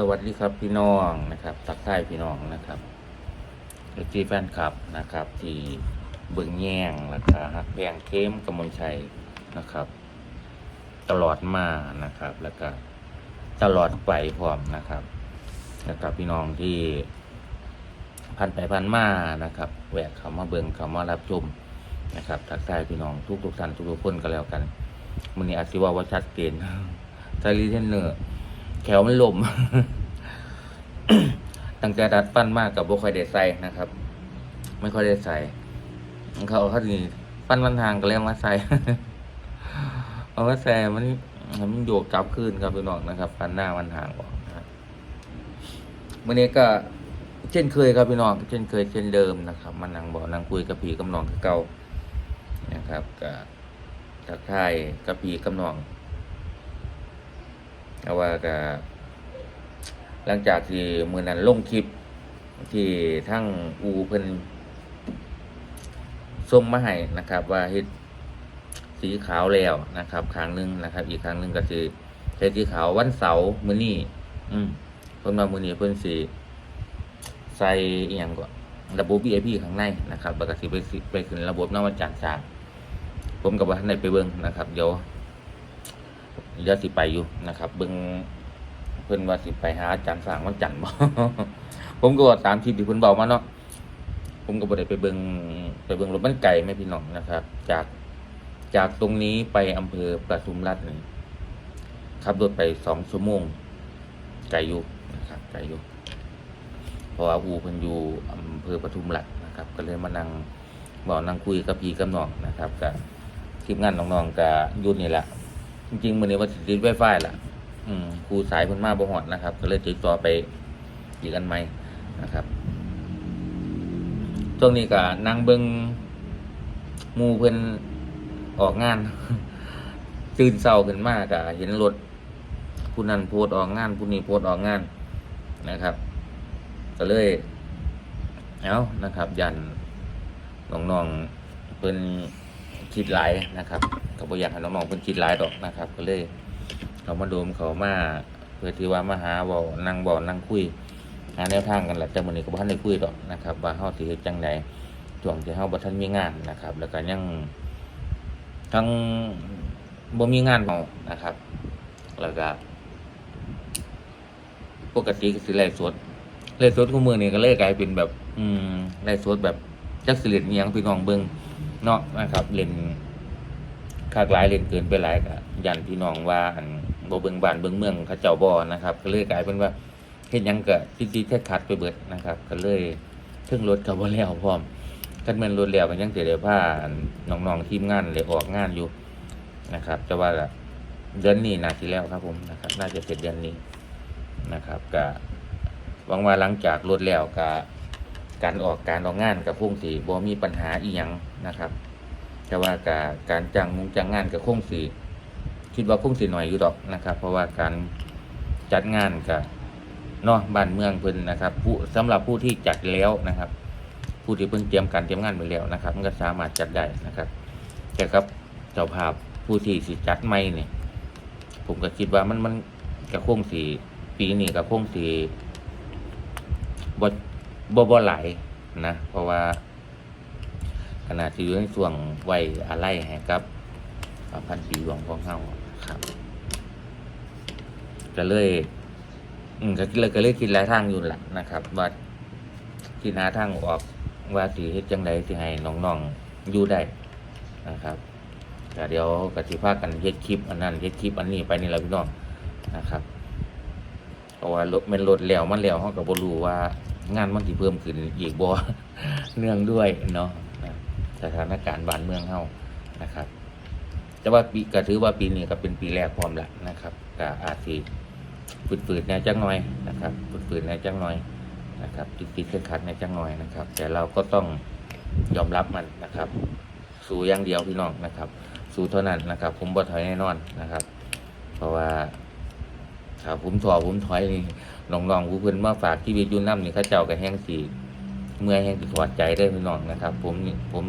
สวัสดีครับพี่น้องนะครับทักทายพี่น้องนะครับเอจีแฟนคลับนะครับ ที่เบิ่งแย่งแล้วก็ฮักแพงเข้มกมลชัยนะครับ ตลอดมานะครับ แล้วก็ตลอดไปพร้อมนะครับ แล้วก็พี่น้องที่พันไปพันมานะครับแหวกเขามาเบิ่งเขามารับชมนะครับทักทายพี่น้องทุกทุกท่านทุกทุกคนก็แล้วกันมันนี้อาจสิว่าว่าชัดเจนไซรีเทนเนอร์ แขวมันลมตั้งแต่ดัดปั้นมากกับบ่ค่อยได้ใส่นะครับ ไม่ค่อยได้ใส่เขาเขาทีปั้นวันทางก็เรียกมาใส่เอามาใส่มันมันโยกกลับคืนครับพี่น้องนะครับปั้นหน้าวันทางออกนะครับวันนี้ก็เช่นเคยครับพี่น้องเช่นเคยเช่นเดิมนะครับมานั่งบอกนั่งคุยกับผีกับน้องคือเก่านะครับกับทักทายกับผีกับน้อง แต่ว่าก็หลังจากที่มือนั้นลงคลิป ที่ทั้งอูเพิ่นส่งมาให้นะครับ ว่าเฮ็ดสีขาวแล้วนะครับครั้งหนึ่งนะครับ อีกครั้งหนึ่งก็คือใช้สีขาววันเสาร์มื้อนี้อืมเพิ่นมามื้อนี้เพิ่นสิใส่อีหยังก่อนระบบ VIP ข้างในนะครับแล้วก็สิไปสิไปขึ้นระบบนวัจันทร์สามผมกับว่าท่านได้ไปเบิ่งนะครับ เดี๋ยว เดี๋ยวสิไปอยู่นะครับ เบิ่งเพิ่นว่าสิไปหาอาจารย์สร้างวันจันทร์บ่ผมก็ว่าตามที่ที่เพิ่นเบามาเนาะผมก็บ่ได้ไปเบิ่งไปเบิ่งรถมันไกลไหมพี่น้องนะครับ จากจากตรงนี้ไปอำเภอประทุมรัฐนี่ขับรถไปสองชั่วโมงไกลอยู่นะครับไกลอยู่เพราะว่าอูเพิ่นอยู่อำเภอปทุมรัฐนะครับ ก็เลยมานั่งบอกนั่งคุยกับพี่กับน้องนะครับกับทีมงานน้องๆกับยุ่นนี่แหละ จริงๆมือนี้ว่าสิติดไวไฟล่ะ อืมครูสายเพิ่นมาบ่ฮอดนะครับ ก็เลยติดต่อไปอีกอันใหม่นะครับช่วงนี้ก็นั่งเบิ่งมูเพิ่นออกงาน ตื่นเช้าขึ้นมาก็เห็นรถผู้นั้นโพสออกงานผู้นี้โพสออกงานนะครับ ก็เลยเอานะครับ ยันน้องๆเพิ่น คิดหลายนะครับก็บ่อยากให้น้องๆเพิ่นคิดหลายดอกนะครับ ก็เลยเขามาโดมเขามาเพื่อที่ว่ามาหาเว้านั่งเว้านั่งคุยหาแนวทางกันแหละแต่มื้อนี้ก็บ่ทันได้คุยดอกนะครับ ว่าเฮาสิเฮ็ดจังไดช่วงที่เฮาบ่ทันมีงานนะครับ แล้วก็ยังทั้งบ่มีงานเฮานะครับ แล้วก็ปกติก็สิไลฟ์สดไลฟ์สดคู่มือนี่ก็เลยกลายเป็นแบบ อืมไลฟ์สดแบบจักสิเล่นอิหยังพี่น้องเบิ่ง เนาะนะครับเล่นคากหลายเล่นเกินไปหลายก็ยันพี่น้องว่าอันบ่เบิ่งบ้านเบิ่งเมืองเขาเจ้าบ่นะครับ ก็เลยกลายเป็นว่าเฮ็ดหยังก็ติดๆแท้ขัดไปเบิดนะครับ ก็เลยเทึงรถก็บ่แล้วพร้อมคันแม่นรถแล้วก็ยังสิได้พาอันน้องๆทีมงานได้ออกงานอยู่นะครับแต่ว่าก็เดือนนี้น่าสิแล้วครับผมนะครับ น่าจะเสร็จเดือนนี้นะครับก็หวังว่าหลังจากรถแล้วก็ การออกการออกงานกับคงสีบ่มีปัญหาอีหยังนะครับ แต่ว่าการการจ้างมุงจ้างงานกับคงสีคิดว่าคงสีหน่อยอยู่ดอกนะครับ เพราะว่าการจัดงานกับเนาะบ้านเมืองเพิ่นนะครับ ผู้สำหรับผู้ที่จัดแล้วนะครับ ผู้ที่เพิ่นเตรียมการเตรียมงานไปแล้วนะครับ มันก็สามารถจัดได้นะครับ แต่ครับเจ้าภาพผู้ที่สิจัดไม่เนี่ยผมก็คิดว่ามันมันกับคงสีปีนี้กับคงสีบ่ บ่บ่หลายนะ เพราะว่าขณะที่อยู่ในช่วงวัยอะไรให้กับพันปีหลวงของเฮาครับก็เลย อืมก็เลยก็เลยคิดหลายทางอยู่แหละนะครับ ว่าคิดหาทางออกว่าสิเฮ็ดจังไดสิให้น้องๆอยู่ได้นะครับก็เดี๋ยวก็สิพากันเฮ็ดคลิปอันนั้นเฮ็ดคลิปอันนี้ไปนี่แหละพี่น้องนะครับเพราะว่ารถมันรถแล้วมันแล้วเฮาก็บ่รู้ว่า งานมันสิเพิ่มขึ้นอีกบ่เนื่องด้วยเนาะสถานการณ์บ้านเมืองเฮานะครับ แต่ว่าปีก็ถือว่าปีนี้ก็เป็นปีแรกพร้อมล้วนะครับก็อาจสิฝืดๆแหน่จังหน่อยนะครับฝืดๆแหน่จังหน่อยนะครับติดๆขัดๆแน่จังหน่อยนะครับ แต่เราก็ต้องยอมรับมันนะครับ สู้อย่างเดียวพี่น้องนะครับ สู้เท่านั้นนะครับ ผมบ่ถอยแน่นอนนะครับ เพราะว่า ถ้าผมถอผมถอยนี่น้องๆผู้เพิ่นมาฝากชีวิตอยู่น้ำนี่เขาเจ้าก็แห้งสีเมื่อแห้งสิถอดใจได้พี่น้องนะครับ ผมผม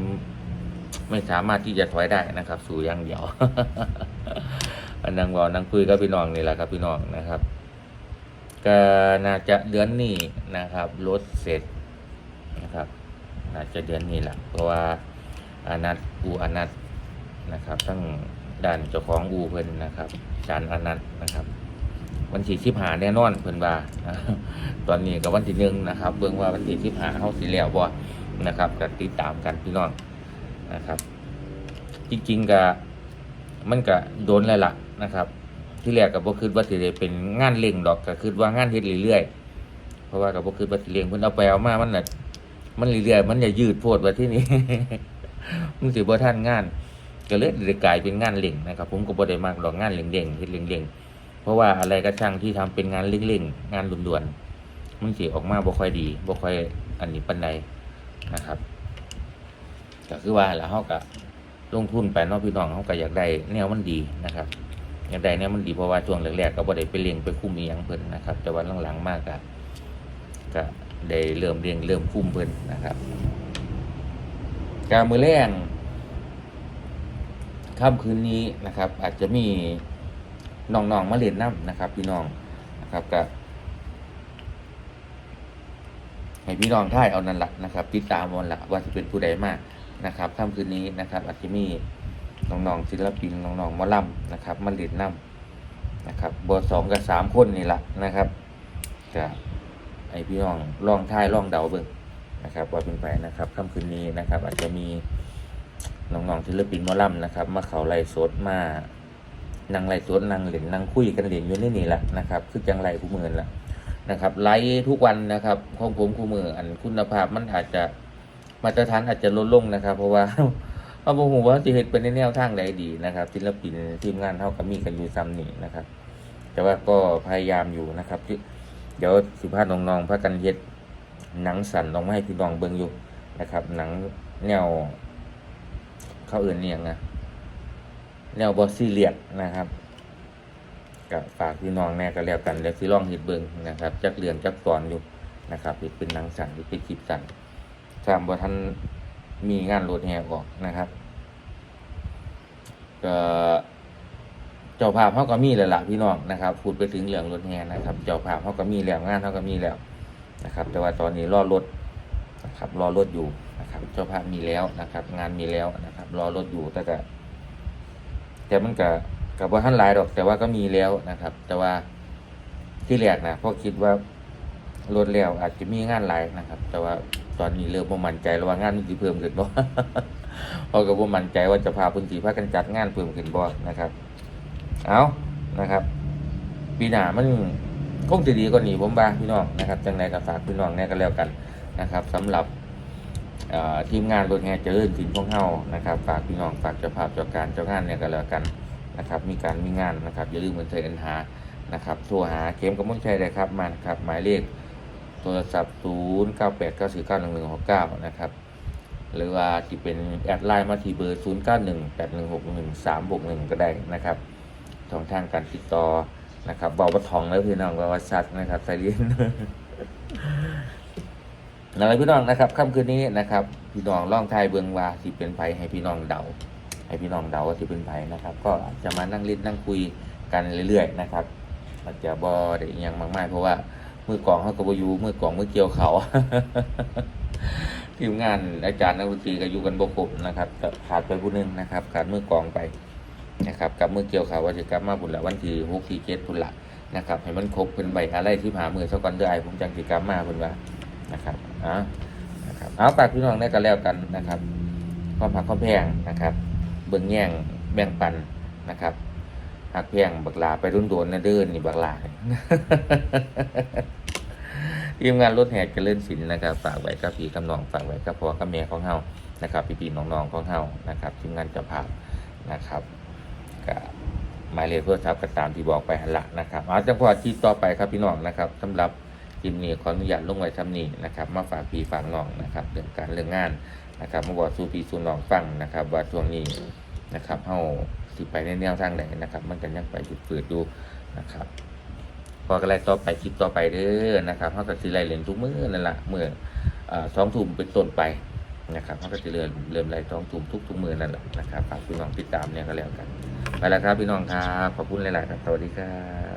ไม่สามารถที่จะถอยได้นะครับ สู่ย่างเดียวอันนังเวอนังคุยกับพี่น้องนี่แหละครับพี่น้องนะครับก็น่าจะเดือนนี้นะครับรถเสร็จนะครับน่าจะเดือนนี้แหละเพราะว่าอนัทอูอนัทนะครับทั้งด้านเจ้าของอูเพิ่นนะครับจานอนัทนะครับ วันที่สิบหาแน่นอนเพิ่นว่าตอนนี้ก็วันที่หนึ่งนะครับ เบิ่งว่าวันที่สิบหาเฮาสิแล้วบ่นะครับก็ติดตามกันพี่น้องนะครับ จริงๆก็มันก็โดนแล้วล่ะนะครับ ที่แรกก็บ่คิดว่าสิได้เป็นงานเร่งดอกก็คิดว่างานเฮ็ดเรื่อยๆเพราะว่าก็บ่คิดว่าสิเร่งเพิ่นเอาไปเอามามันน่ะมันเรื่อยๆมันอย่ายืดโพดว่าที่นี่มันสิบ่ทันงาน ก็เลยได้กลายเป็นงานเร่งนะครับ ผมก็บ่ได้มักดอกงานเร่งๆเฮ็ดเร่งๆ ราะว่าอะไรก็ช่างที่ทำเป็นงานเร่งๆงานด่วนๆมันเสิออกมาบ่ค่อยดีบ่ค่อยอันนี้ปานใดนะครับก็คือว่าแล้วเฮาก็ลงทุนไปนาะพี่น้องเฮาก็อยากได้แนวมันดีนะครับอยากได้แนวมันดีเพราะว่าช่วงแรกๆก็บ่ได้ไปเลี้ยงไปคุ้มอีหยังเพิ่นนะครับ แต่ว่าหลังๆมากก็ก็ได้เริ่มเลี้ยงเริ่มคุ้มเพิ่นนะครับการมือแรงค่ำคืนนี้นะครับ อาจจะมี น้องๆมาเล่นน้ำนะครับ พี่น้องนะครับก็ให้พี่น้องท่ายเอานั่นละนะครับติดตามวันละว่าจะเป็นผู้ใดมากนะครับค่ำคืนนี้นะครับอาจจะมีน้องๆศิลปินน้องๆมอลำนะครับมาเล่นน้ำนะครับเบอร์สองกับสามคนนี่แหละนะครับจะไอพี่น้องลองทายลองเดาเบิ่งนะครับว่าเป็นไปนะครับค่ำคืนนี้นะครับ อาจจะมีน้องๆศิลปินมอลำนะครับ มาเขาไล่สดมา นั่งไล่สดนั่งเล่นนั่งคุยกันเล่นอยู่ในนี่แหละนะครับ คือจังไรคู่มือละนะครับไลฟ์ทุกวันนะครับของผมคู่มืออันคุณภาพมันอาจจะมาตรฐานอาจจะลดลงนะครับ เพราะว่าเอาบ่ฮู้ว่าสิเฮ็ดเป็นในแนวทางใดดีนะครับศิลปินทีมงานเฮาก็มีกันอยู่ซ้ำนี่นะครับ แต่ว่าก็พยายามอยู่นะครับที่เดี๋ยวสิพาน้องๆพากันเฮ็ดหนังสั่นออกมาให้พี่น้องเบิ่งอยู่นะครับ หนังแนวเขาเอื่นเนี่ยงนะ แนวบอสซี่เรียสนะครับก็ฝากพี่น้องแน่ก็แล้วกันเดี๋ยวสิลองเฮ็ดเบิงนะครับ จักเรืองจักตอนอยู่นะครับเฮ็ดเป็นหนังสั่นหรือเป็นคลิปสั่นถ้าบ่ทันมีงานรถแห่ออกนะครับก็เจ้าภาพเขาก็มีแล้วล่ะพี่น้องนะครับพูดไปถึงเรื่องรถแห่นะครับ เจ้าภาพเขาก็มีแล้วงานเขาก็มีแล้วนะครับ แต่ว่าตอนนี้รอรถนะครับ รอรถอยู่นะครับ เจ้าภาพมีแล้วนะครับ งานมีแล้วนะครับ รอรถอยู่แต่ก็ แต่มันก็กับว่าท่านหลายดอก แต่ว่าก็มีแล้วนะครับ แต่ว่าที่แรกนะพราะคิดว่ารถแล้วอาจจะมีงานหลายนะครับ แต่ว่าตอนนี้เริ่มบ่มั่นใจแล้วว่างานมันสิเพิ่มขึ้นบ่เพราะก็บ่มั่นใจว่าจะพาพื้นที่พากันจัดงานเพิ่มขึ้นบ่นะครับ เอานะครับ ปีหน้ามันคงจะดีกว่านี้ผมว่าพี่น้องนะครับจังไดก็ฝากพี่น้องแน่ก็แล้วกันนะครับสำหรับ ทีมงานรถแห่เจริญสินของเฮานะครับฝากพี่น้องฝากเจ้าภาพเจ้าการเจ้างานเนี่ยก็แล้วกันนะครับ มีการมีงานนะครับอย่าลืมเหมือนเธอเอ็นหานะครับโทรหาเข็มกำมลชัยได้ครับมานะครับหมายเลขโทรศัพท์ 0 9 8 9 4 9 1 1 6 9 นะครับ หรือว่าที่เป็นแอดไลน์มาที่เบอร์ 0 9 1 8 1 6 1 3 6 1 ก็ได้นะครับช่องทางการติดต่อนะครับเบาบัทองแล้วพี่น้องเบาบัชัดนะครับใส่เลียน อะไรพี่น้องนะครับค่ำคืนนี้นะครับ พี่น้องล่องทายเบืองวาที่เป็นไผให้พี่น้องเดา ให้พี่น้องเดาว่าที่เป็นไผนะครับ ก็จะมานั่งเล่นนั่งคุยกันเรื่อยๆนะครับอาจจะบอได้ยังมากมายเพราะว่ามือกองเขาก็บอยูมือกองมือเกี่ยวเขาทีมงานอาจารย์นักดนตรีก็อยู่กันบกบนะครับก็ขาดไปผู้หนึงนะครับขาดมือกองไปนะครับกับมือเกี่ยวเขาว่าจะกลับมาบุญละวันที่หกที่เจ็ดบุญละนะครับให้มันครบเป็นใบอะไรที่ผ่ามือสักก่อนเดือยผมจังสิกลับมาบุญว่านะครับ อ่านะครับเอาฝากพี่น้องได้กันแล้วกันนะครับความผักความแพงนะครับ เบิ่งแย่งแบ่งปันนะครับหักแพงบักลาไปรุ่นโดนนะเดินนี่บักลาทีมงานรถแห่เจริญศิลป์นะครับฝากไว้กับพี่กับน้องฝากไว้กับพ่อกับแม่ของเฮานะครับพี่ๆน้องๆของเฮานะครับทีมงานจะพาพนะครับก็หมายเลขโทรศัพท์ก็ตามที่บอกไปหันละนะครับเอาจังพอที่ต่อไปครับพี่น้องนะครับสำหรับ ลิปนี้ขออนุญาตลงไว้ทำนี้นะครับ มาฝากพี่ฝากน้องนะครับเรื่องการเรื่องงานนะครับมาบอกสู่พี่สู่น้องฟังนะครับ ว่าช่วงนี้นะครับเฮาสิไปในแนวทางไหนนะครับ มันกันยังไปฝืดอยู่นะครับพอกันไล่ต่อไปคลิปต่อไปเด้อนะครับเขาก็สิไล่เล่นทุกมื้อนั่นแหละมื้ออสองทุ่มเป็นต้นไปนะครับเขาก็จะเริ่มเริ่มไล่สองทุ่มทุกทุกมื้อนั่นแหละนะครับฝากพี่น้องติดตามเนี่ยก็แล้วกัน ไปแล้วครับพี่น้องครับ ขอบคุณหลาย ๆ ครับ สวัสดีครับ